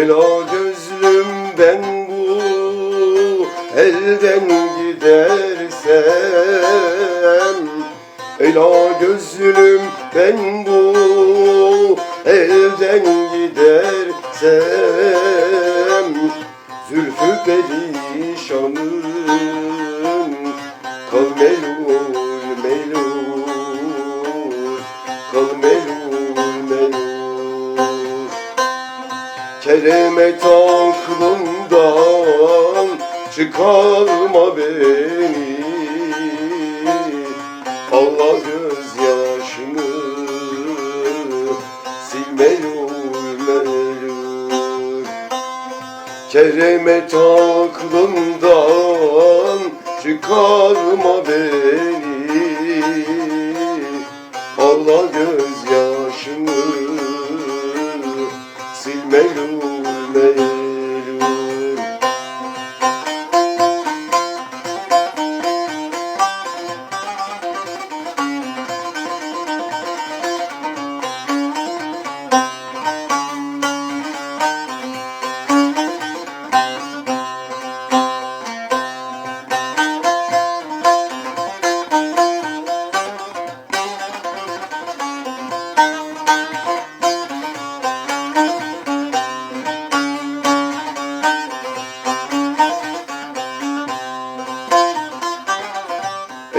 Ela gözlüm ben bu elden gidersem Ela gözlüm ben bu elden gidersem Zülfü perişanım Kal melul melul Kal melul melul. Keremet aklımdan çıkarma beni. Allah gözyaşımı sil melul melul Keremet aklımdan çıkarma beni. Allah gözyaşımı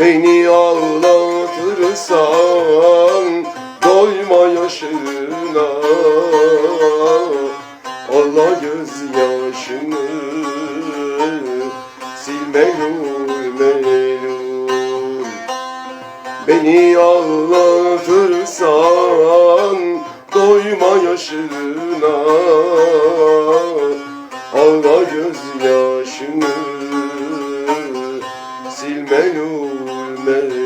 Beni ağlatırsan doyma yaşına. Allah gözyaşını sil melul melul Beni ağlatırsan doyma yaşına the